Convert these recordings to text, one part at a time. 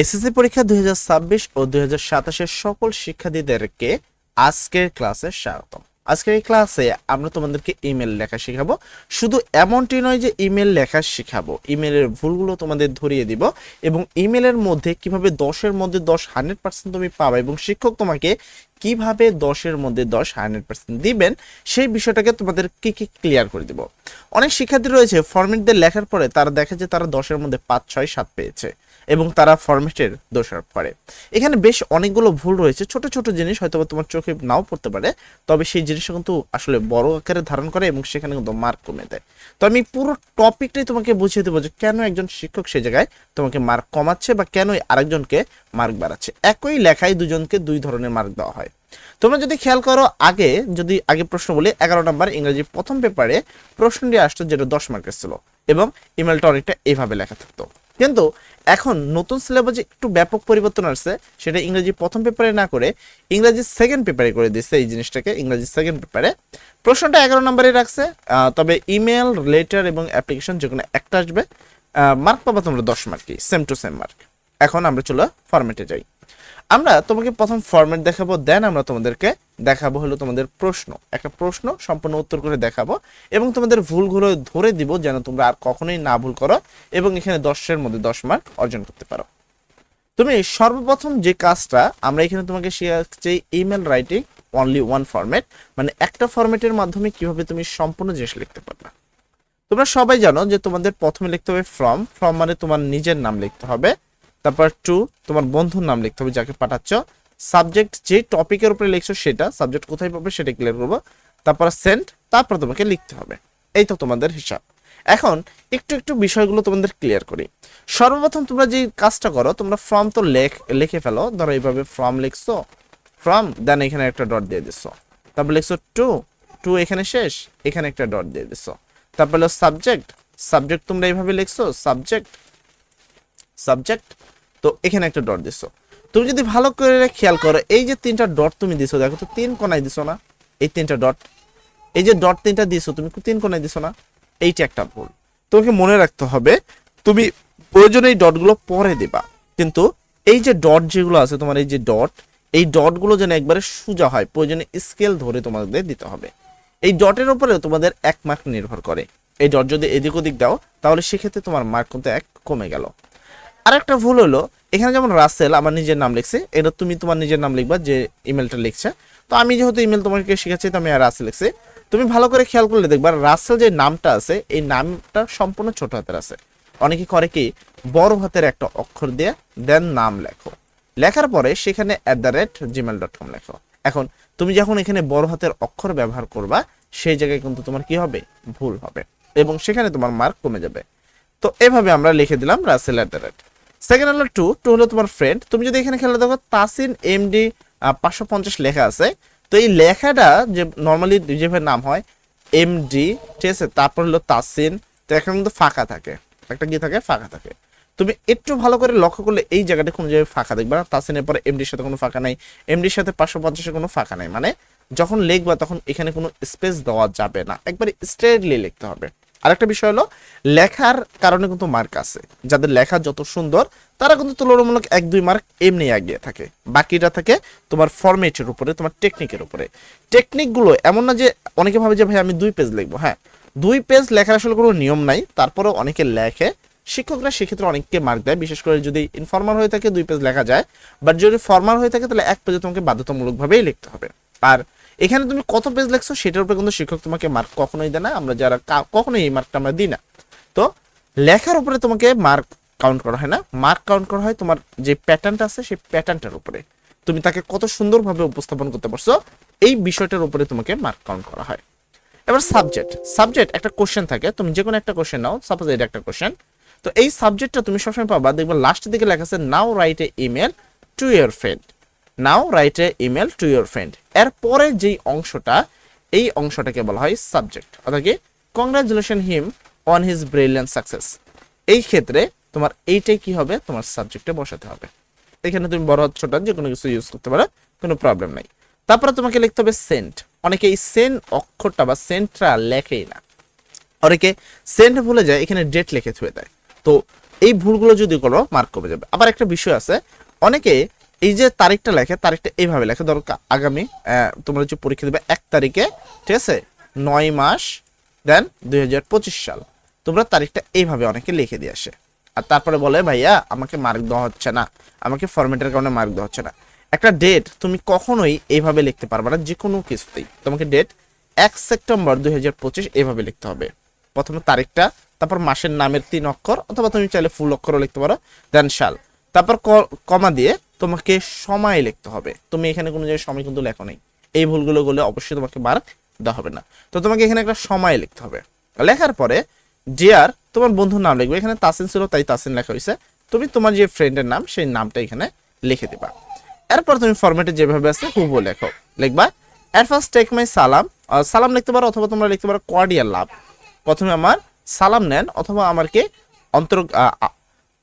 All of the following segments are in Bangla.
এসএসসি পরীক্ষা দুই হাজার ছাব্বিশ ও দুই সাতাশের সকল শিক্ষার্থীদেরকে আজকের ক্লাসে স্বাগতম। আজকের এই ক্লাসে আমরা তোমাদেরকে ইমেল লেখা শেখাবো। শুধু এমনটি নয় যে ইমেল লেখা শেখাবো, ইমেলের ভুলগুলো তোমাদের ধরিয়ে দিব এবং ইমেলের মধ্যে কীভাবে দশের মধ্যে দশ হান্ড্রেড পার্সেন্ট তুমি পাবে এবং শিক্ষক তোমাকে কীভাবে দশের মধ্যে দশ হান্ড্রেড পার্সেন্ট দিবেন, সেই বিষয়টাকে তোমাদের কি কি ক্লিয়ার করে দিব। অনেক শিক্ষার্থী রয়েছে ফর্মেটদের লেখার পরে তারা দেখে যে তারা দশের মধ্যে পাঁচ, ছয়, সাত পেয়েছে। এবং তারা ফরম্যাটের দোষারোপ করে। এখানে বেশ অনেকগুলো ভুল রয়েছে। ছোট ছোট জিনিস হয়তো তোমার চোখে নাও পড়তে পারে, তবে সেই জিনিসটা কিন্তু আসলে বড় আকারে ধারণ করে এবং সেখানে কিন্তু মার্ক কমে দেয়। তো আমি পুরো টপিকটাই তোমাকে বুঝিয়ে দেবো যে কেন একজন শিক্ষক সে জায়গায় তোমাকে মার্ক কমাচ্ছে বা কেন আরেকজনকে মার্ক বাড়াচ্ছে। একই লেখায় দুজনকে দুই ধরনের মার্ক দেওয়া হয়। তোমরা যদি খেয়াল করো, আগে যদি, আগে প্রশ্ন বলি, এগারো নম্বর ইংরেজি প্রথম পেপারে প্রশ্নটি আসতো যেটা দশ মার্কের ছিল এবং ইমেলটা অনেকটা এইভাবে লেখা থাকতো। কিন্তু এখন নতুন সিলেবাসে একটু ব্যাপক পরিবর্তন আসছে, সেটা ইংরেজি প্রথম পেপারে না করে ইংরেজি সেকেন্ড পেপারে করে দিচ্ছে এই জিনিসটাকে, ইংরেজি সেকেন্ড পেপারে প্রশ্নটা এগারো নম্বরে রাখছে তবে ইমেল লেটার এবং অ্যাপ্লিকেশন যে একটা আসবে মার্ক পাবো তোমরা দশ মার্কই সেম টু সেম মার্ক এখন আমরা চলো ফরম্যাটে যাই। আমরা তোমাকে প্রথম ফরম্যাট দেখাবো দেন আমরা তোমাদেরকে দেখাবো হলো তোমাদের প্রশ্ন। একটা প্রশ্ন সম্পূর্ণ উত্তর করে দেখাবো এবং তোমাদের ভুলগুলো ধরে দিব যেন তোমরা আর কখনোই না ভুল করো এবং এখানে দশের মধ্যে দশ মার্ক অর্জন করতে পারো। তুমি সর্বপ্রথম যে কাজটা আমরা এখানে তোমাকে শেখাচ্ছি email writing only one format মানে একটা ফরম্যাটের মাধ্যমে কীভাবে তুমি সম্পূর্ণ জিনিস লিখতে পারবে। তোমরা সবাই জানো যে তোমাদের প্রথমে লিখতে হবে ফর্ম ফর্ম মানে তোমার নিজের নাম লিখতে হবে। তারপর টু তোমার বন্ধুর নাম লিখতে হবে যাকে পাঠাচ্ছ। সাবজেক্ট যে টপিকের উপরে লিখছো সেটা সাবজেক্ট কোথায় পাবে সেটা ক্লিয়ার করব। তারপর সেন্ট তারপর তোমাকে লিখতে হবে। এই তো তোমাদের হিসাব। এখন একটু একটু বিষয়গুলো তোমাদের ক্লিয়ার করি। সর্বপ্রথম তোমরা যে কাজটা করো, তোমরা ফর্ম তো লেখ, লিখে ফেলো। ধরো এইভাবে ফর্ম লিখছো। ফর্ম দেন এখানে একটা ডট দিয়ে দিছো। তারপর লিখছো টু টু এখানে শেষ, এখানে একটা ডট দিয়ে দিছো। তারপর হলো সাবজেক্ট সাবজেক্ট তোমরা এইভাবে লিখছো সাবজেক্ট সাবজেক্ট তো এখানে একটা ডট দিছো। তুমি যদি ভালো করে খেয়াল করো, এই যে তিনটা ডট তুমি দিছো, দেখো তো তিন কোনায় দিছো না? এই তিনটা ডট। এই যে ডট তিনটা দিছো, তুমি তিন কোনায় দিছো না? এইটা একটা ভুল। তোমাকে মনে রাখতে হবে, তুমি প্রয়োজনে এই ডটগুলো পরে দিবা। কিন্তু এই যে ডট যেগুলো আছে, তোমার এই যে ডট, এই ডটগুলো যেন একবারে সোজা হয়, প্রয়োজনে স্কেল ধরে তোমাদের দিতে হবে। এই ডটের উপরে তোমাদের এক মার্ক নির্ভর করে। এই ডট যদি এদিক ওদিক দাও, তাহলে সেক্ষেত্রে তোমার মার্ক কিন্তু এক কমে গেল। আরেকটা ভুল হলো, এখানে যেমন রাসেল, আমার নিজের নাম লিখছে, এটা তুমি তোমার নিজের নাম লিখবা যে ইমেলটা লিখছে। তো আমি যেহেতু ইমেল তোমাকে শিখাচ্ছি তো আমি রাসেল লিখছি। তুমি ভালো করে খেয়াল করলে দেখবা, রাসেল যে নামটা আছে, এই নামটা সম্পূর্ণ ছোট হাতের আছে। অনেকে করে কি, বড় হাতের একটা অক্ষর দিয়ে দেন নাম লেখো। লেখার পরে সেখানে at the rate Gmail dot com লেখো। এখন, তুমি যখন এখানে বড় হাতের অক্ষর ব্যবহার করবা, সেই জায়গায় কিন্তু তোমার কি হবে? ভুল হবে। এবং সেখানে তোমার মার্ক কমে যাবে। তো এভাবে আমরা লিখে দিলাম Russell at the rate second হলো টু টু হলো তোমার ফ্রেন্ড তুমি যদি এখানে খেলে দেখো তাসিন এমডি পাঁচশো পঞ্চাশ লেখা আছে। তো এই লেখাটা যে নর্মালি যেভাবে নাম হয় এমডি ঠিক আছে? তারপর হলো তাসিন তো এখানে কিন্তু ফাঁকা থাকে। একটা কি থাকে, ফাঁকা থাকে। তুমি একটু ভালো করে লক্ষ্য করলে এই জায়গাটা কোনো জায়গায় ফাঁকা দেখবে না। তাসিনের পরে এমডির সাথে কোনো ফাঁকা নাই। এমডির সাথে পাঁচশো পঞ্চাশের কোনো ফাঁকা নাই। মানে যখন লিখবা, তখন এখানে কোনো স্পেস দেওয়া যাবে না। একবারে স্ট্রেটলি লিখতে হবে। আরেকটা বিষয় হলো, লেখার কারণে কিন্তু মার্ক আছে। যাদের লেখা যত সুন্দর, তারা কিন্তু তুলনামূলক এক, দুই মার্ক এমনি এগিয়ে থাকে। বাকিটা থাকে তোমার ফরম্যাটের উপরে, তোমার টেকনিকের উপরে। টেকনিকগুলো এমন না যে অনেকে ভাবে যে, ভাই, আমি দুই পেজ লিখব। হ্যাঁ দুই পেজ লেখার আসলে কোনো নিয়ম নাই। তারপরেও অনেকে লেখে। শিক্ষকরা সেক্ষেত্রে অনেককে মার্ক দেয়। বিশেষ করে যদি ইনফর্মাল হয়ে থাকে, দুই পেজ লেখা যায়। বাট যদি ফর্মাল হয়ে থাকে, তাহলে এক পেজে তোমাকে বাধ্যতামূলকভাবেই লিখতে হবে। আর এখানে তুমি কত পেজ লেখছো সেটার উপরে কিন্তু শিক্ষক তোমাকে মার্ক কখনোই দেয় না। আমরা যারা কখনোই এই মার্কটা আমরা দিই না। তো লেখার উপরে তোমাকে মার্ক কাউন্ট করা হয় না। মার্ক কাউন্ট করা হয় তোমার যে প্যাটার্নটা আছে সেই প্যাটার্নটার উপরে। তুমি তাকে কত সুন্দরভাবে উপস্থাপন করতে পারছ, এই বিষয়টার উপরে তোমাকে মার্ক কাউন্ট করা হয়। এবার সাবজেক্ট সাবজেক্ট একটা কোশ্চেন থাকে। তুমি যে কোনো একটা কোশ্চেন নাও। সাপোজ এটা একটা কোশ্চেন তো এই সাবজেক্টটা তুমি সবসময় পাবা। দেখবে লাস্টের দিকে লেখা আছে now write a email to your friend now write a email to your friend এর পরে যেই অংশটা, এই অংশটাকে বলা হয় সাবজেক্ট। অর্থাৎ কি? Congratulation him on his brilliant success এই ক্ষেত্রে তোমার এইটাই কি হবে? তোমার সাবজেক্টে বসাতে হবে। এখানে তুমি বড় ছোট, যে কোনো কিছু ইউজ করতে পারো, কোনো প্রবলেম নাই। তারপরে তোমাকে লিখতে হবে সেন্ট অনেকে এই সেন্ট অক্ষরটা বা সেন্টটা লেখেই না। অনেকে সেন্ট ভুলে যায়, এখানে ডেট লিখে থুয়ে দেয়। তো এই ভুলগুলো যদি করো মার্ক কমে যাবে। আবার একটা বিষয় আছে, অনেকে এই যে তারিখটা লেখে, তারিখটা এইভাবে লেখে। ধরো আগামী তোমরা যে পরীক্ষা দেবে এক তারিখে, ঠিক আছে? নয় মাস, দেন দুই হাজার পঁচিশ সাল। তোমরা তারিখটা এইভাবে অনেকে লিখে দিয়ে আসে। আর তারপরে বলে, ভাইয়া, আমাকে মার্ক দেওয়া হচ্ছে না। আমাকে ফরম্যাটের কারণে মার্ক দেওয়া হচ্ছে না। একটা ডেট তুমি কখনোই এইভাবে লিখতে পারবে না যে কোনো কিছুতেই। তোমাকে ডেট এক সেপ্টেম্বর দুই হাজার পঁচিশ এইভাবে লিখতে হবে। প্রথমে তারিখটা, তারপর মাসের নামের তিন অক্ষর, অথবা তুমি চাইলে ফুল অক্ষরও লিখতে পারো, দেন সাল। তারপর কমা দিয়ে তোমাকে সময় লিখতে হবে। তুমি এখানে কোনো জায়গায় সময় কিন্তু লেখো নেই। এই ভুলগুলো করলে অবশ্যই তোমাকে মার্ক দেওয়া হবে না। তো তোমাকে এখানে একটা সময় লিখতে হবে। লেখার পরে জিয়ার তোমার বন্ধুর নাম লিখবে। এখানে তাসিন ছিল, তাই তাসিন লেখা হয়েছে। তুমি তোমার যে ফ্রেন্ডের নাম, সেই নামটা এখানে লিখে দিবা। এরপর তুমি ফরম্যাটে যেভাবে আছে, হুবহু লেখো। লিখবা এর ফার্স্ট টেক মাই সালাম সালাম লিখতে পারো অথবা তোমরা লিখতে পারো কোয়ার্ডিয়াল লাভ প্রথমে আমার সালাম নেন, অথবা আমাকে অন্তর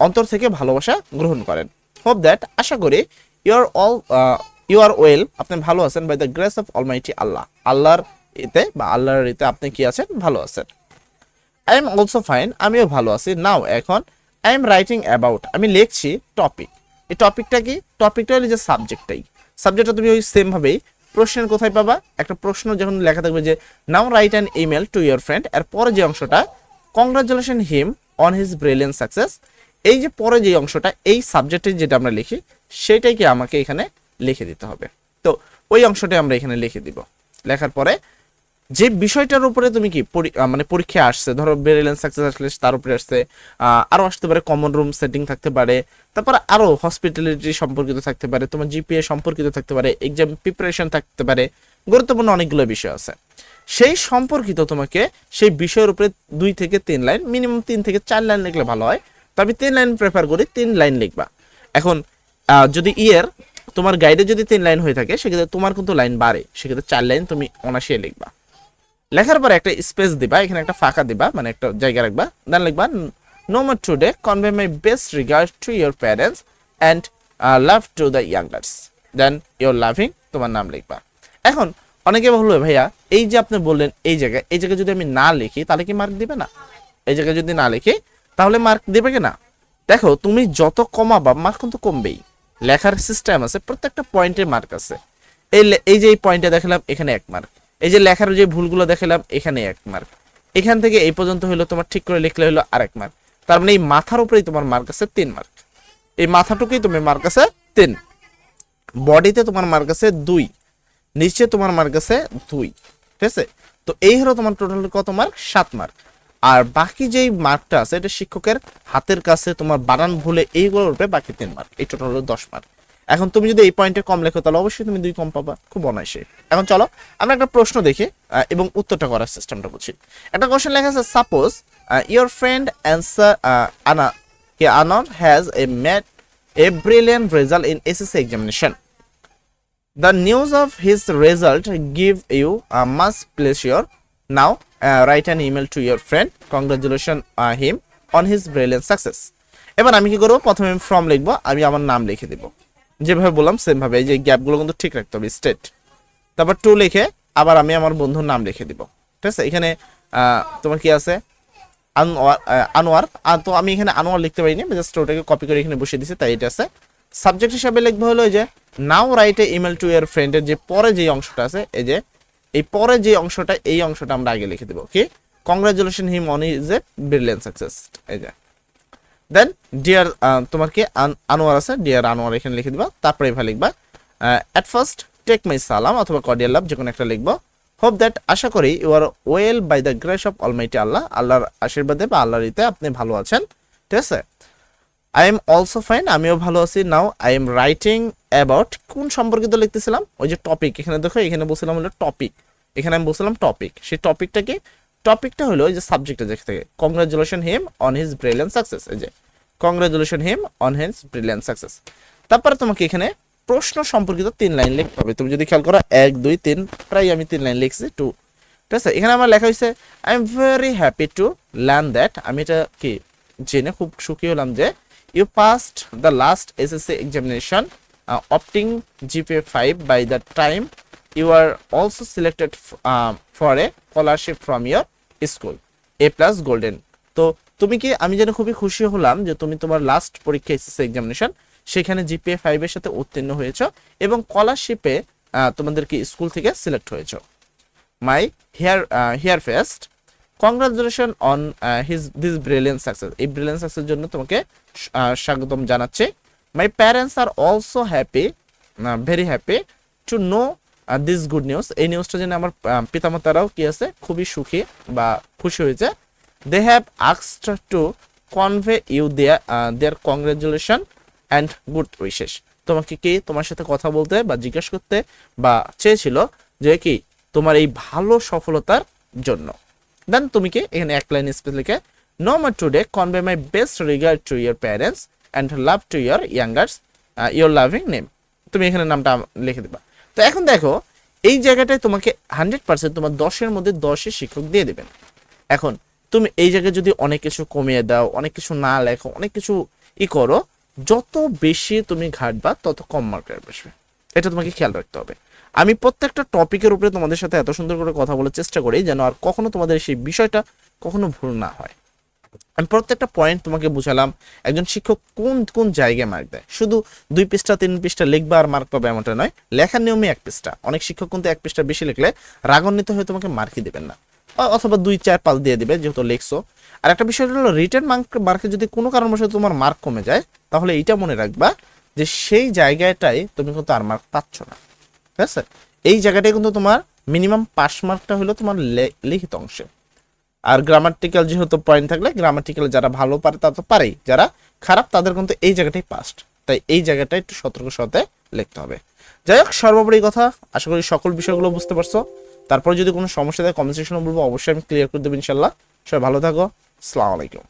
অন্তর থেকে ভালোবাসা গ্রহণ করেন। হোপ দ্যাট আশা করি you are all you are well আপনি ভালো আছেন by the grace of almighty Allah আল্লাহর এতে বা আল্লাহর এতে আপনি কি আছেন? ভালো আছেন। আই এম অলসো ফাইন আমিও ভালো আছি। নাও এখন আই এম রাইটিং অ্যাবাউট আমি লিখছি টপিক এই টপিকটা কি? টপিকটা হলো যে সাবজেক্টটাই সাবজেক্টটা তুমি ওই সেম ভাবেই প্রশ্নের কোথায় পাবা? একটা প্রশ্ন যখন লেখা থাকবে যে now write an email to your friend এর পরে যে অংশটা congratulation him on his brilliant success এই যে পরে যে অংশটা, এই সাবজেক্টে যেটা আমরা লিখি সেটাইকে আমাকে এখানে লিখে দিতে হবে। তো ওই অংশটা আমরা এখানে লিখে দিব। লেখার পরে যে বিষয়টার উপরে তুমি কি মানে পরীক্ষা আসছে, ধরো বেরিলেন সাকসেস আসলে তার উপরে আসছে আরও আসতে পারে কমন রুম সেটিং থাকতে পারে, তারপর আরও হসপিটালিটি সম্পর্কিত থাকতে পারে, তোমার জিপিএ সম্পর্কিত থাকতে পারে এক্সাম প্রিপারেশন থাকতে পারে, গুরুত্বপূর্ণ অনেকগুলো বিষয় আছে। সেই সম্পর্কিত তোমাকে সেই বিষয়ের উপরে দুই থেকে তিন লাইন মিনিমাম তিন থেকে চার লাইন লিখলে ভালো হয়। আমি তিন লাইন প্রেফার করি, তিন লাইন লিখবা। এখন যদি ইয়ের তোমার গাইডে যদি তিন লাইন হয়ে থাকে, সেক্ষেত্রে তোমার কিন্তু লাইন বাড়ে। সেক্ষেত্রে চার লাইন তুমি অনাসিয়ে লিখবা। লেখার পরে একটা স্পেস দিবা, এখানে একটা ফাঁকা দিবা মানে একটা জায়গা রাখবা। দেন লিখবা no more today convey my best regard to your parents and love to the youngers then your loving তোমার নাম লিখবা। এখন, অনেকে বলবে, ভাইয়া, এই যে আপনি বললেন এই জায়গায় এই জায়গায় যদি আমি না লিখি, তাহলে কি মার্ক দিবে না? এই জায়গায় যদি না লিখি তাহলে মার্ক দেবে কি না দেখো, তুমি যত কমাবা মার্ক কিন্তু কমবেই। লেখার সিস্টেম আছে, প্রত্যেকটা পয়েন্টে মার্ক আছে। এই এই যে এই পয়েন্টে দেখালাম, এখানে এক মার্ক এই যে লেখার যে ভুলগুলো দেখালাম, এখানে এক মার্ক এখান থেকে এই পর্যন্ত হলো তোমার ঠিক করে লিখলে হলো আরেক মার্ক তার মানে এই মাথার উপরেই তোমার মার্ক আছে তিন মার্ক এই মাথাটুকুই তোমার মার্ক আছে তিন। বডিতে তোমার মার্ক আছে দুই। নিচে তোমার মার্ক আছে দুই। ঠিক আছে? তো এই হলো তোমার টোটাল কত মার্ক সাত মার্ক আর বাকি যেই মার্কটা আছে, এটা শিক্ষকের হাতের কাছে তোমার বানান ভুলে এইগুলোর উপরে বাকি তিন মার্ক। এই টোটাল হলো দশ মার্ক। এখন তুমি যদি এই পয়েন্টে কম লেখো, তাহলে অবশ্যই তুমি দুই কম পাবা। খুব অনায়াসে। এখন চলো, আমরা একটা প্রশ্ন দেখি এবং উত্তরটা করার সিস্টেমটা বুঝি। একটা কোশ্চেন লেখা আছে সাপোজ ইয়োর ফ্রেন্ড অ্যান্সার আনা কে Anar has a met a brilliant result in SSC examination the news of his result give you a much pleasure. Now an email to your friend. Congratulations uh, him on his brilliant success. এবার আমি কি করব? প্রথমে আমি ফর্ম লিখব আমি আমার নাম লিখে দিব। যেভাবে বললাম সেম ভাবে এই যে গ্যাপগুলো কিন্তু ঠিক রাখতে হবে স্টেট তারপর টু লিখে আবার আমি আমার বন্ধুর নাম লিখে দিব। ঠিক আছে? এখানে তোমার কি আছে? আনোয়ার আনোয়ার। তো আমি এখানে আনোয়ার লিখতে পারিনি জাস্ট ওটাকে কপি করে এখানে বসিয়ে দিছি তাই এটা আছে। সাবজেক্ট হিসাবে লিখব হলো যে now write email to your ফ্রেন্ডের যে পরে যে অংশটা আছে এই যে এই পরে যে অংশটা, এই অংশটা আমরা আগে লিখে দেবো কি congratulation him on is a brilliant success এই যে। দেন ডিয়ার তোমার কি? আনোয়ার আছে। ডিয়ার আনোয়ার, এখানে লিখে দিবা। তারপরে এভাবে লিখবা। অ্যাট ফার্স্ট টেক মাই সালাম অথবা কর্ডিয়াল লাভ যে কোনো একটা লিখব। হোপ দ্যাট আশা করি you are well by the grace of almighty Allah আল্লাহর আশীর্বাদে বা আল্লাহর ইতে আপনি ভালো আছেন। ঠিক আছে? আই এম অলসো ফাইন আমিও ভালো আছি। Now I am writing about কোন সম্পর্কিত লিখতেছিলাম? ওই যে টপিক এখানে দেখো, এখানে বলছিলাম হলো টপিক এখানে আমি বলছিলাম টপিক সেই টপিকটা কি টপিকটা হলো ওই যে সাবজেক্টটা যেখান থেকে। Congratulation him on his brilliant success এই যে congratulation him on his brilliant success তারপরে তোমাকে এখানে প্রশ্ন সম্পর্কিত তিন লাইন লিখতে হবে। তুমি যদি খেয়াল করো, এক, দুই, তিন, প্রায় আমি তিন লাইন লিখছি টু ঠিক আছে? এখানে আমার লেখা হয়েছে I am very happy to learn that আমি এটা কি, জেনে খুব সুখী হলাম যে you passed the last SSC examination opting GPA five by the time you are also selected for a scholarship from your school A plus golden তো তুমি কি, আমি যেন খুবই খুশি হলাম যে তুমি তোমার লাস্ট পরীক্ষা এসএসসি এক্সামিনেশন সেখানে জিপিএ ফাইভের সাথে উত্তীর্ণ হয়েছো এবং স্কলারশিপে তোমাদেরকে স্কুল থেকে সিলেক্ট হয়েছো। My hear heartiest congratulation on his this brilliant success এই ব্রিলিয়েন্ট সাকসেসের জন্য তোমাকে স্বাগতম জানাচ্ছি। My parents are also happy very happy to know this good news এই নিউজটা জেনে আমার পিতামাতারাও কি আছে? খুবই সুখী বা খুশি হয়েছে। They have আক্সড to convey you their their congratulation and good wishes তোমাকে কি তোমার সাথে কথা বলতে বা জিজ্ঞেস করতে বা চেয়েছিল যে কি তোমার এই ভালো সফলতার জন্য? দেন তুমি কি এখানে এক লাইন স্পেস লিখে no my today convey my best regard to your parents and love to your youngers your loving name তুমি এখানে নামটা লিখে দিবা। তো এখন দেখো, এই জায়গাটায় তোমাকে হান্ড্রেড পার্সেন্ট তোমার দশের মধ্যে দশে শিক্ষক দিয়ে দেবেন। এখন, তুমি এই জায়গায় যদি অনেক কিছু কমিয়ে দাও, অনেক কিছু না লেখো, অনেক কিছু ই করো, যত বেশি তুমি ঘাটবা, তত কম মার্কের বসবে। এটা তোমাকে খেয়াল রাখতে হবে। আমি প্রত্যেকটা টপিকের উপরে তোমাদের সাথে এত সুন্দর করে কথা বলার চেষ্টা করি যেন আর কখনো তোমাদের সেই বিষয়টা কখনো ভুল না হয়। আমি প্রত্যেকটা পয়েন্ট তোমাকে বুঝালাম, একজন শিক্ষক কোন কোন জায়গায় মার্ক দেয়? শুধু দুই পৃষ্ঠা, তিন পৃষ্ঠা লিখবা আর মার্ক পাবে এমনটা নয় লেখার নিয়মে এক পৃষ্ঠা। অনেক শিক্ষক কিন্তু এক পৃষ্ঠা বেশি লিখলে রাগান্বিত হয়ে তোমাকে মার্কই দেবেন না। অথবা দুই, চার পাল দিয়ে দিবে যেহেতু লিখছো। আর একটা বিষয় হলো রিটার্ন মার্ক মার্কে যদি কোনো কারণবশত তোমার মার্ক কমে যায়, তাহলে এইটা মনে রাখবা যে সেই জায়গাটায় তুমি কিন্তু আর মার্ক পাচ্ছ না। ঠিক আছে? এই জায়গাটায় কিন্তু তোমার মিনিমাম পাস মার্কটা হলো তোমার লিখিত অংশে। আর গ্রামাটিক্যাল যেহেতু পয়েন্ট থাকলে গ্রামাটিক্যাল যারা ভালো পারে তা তো পারেই, যারা খারাপ তাদের কিন্তু এই জায়গাটাই পাস্ট তাই এই জায়গাটা একটু সতর্ক সাথে লিখতে হবে। যাই হোক, সর্বোপরি কথা, আশা করি সকল বিষয়গুলো বুঝতে পারছ। তারপর যদি কোনো সমস্যা থাকে কমেন্ট সেকশনে বলব, অবশ্যই আমি ক্লিয়ার করে দেবো ইনশাল্লাহ সবাই ভালো থাকো। আলাইকুম।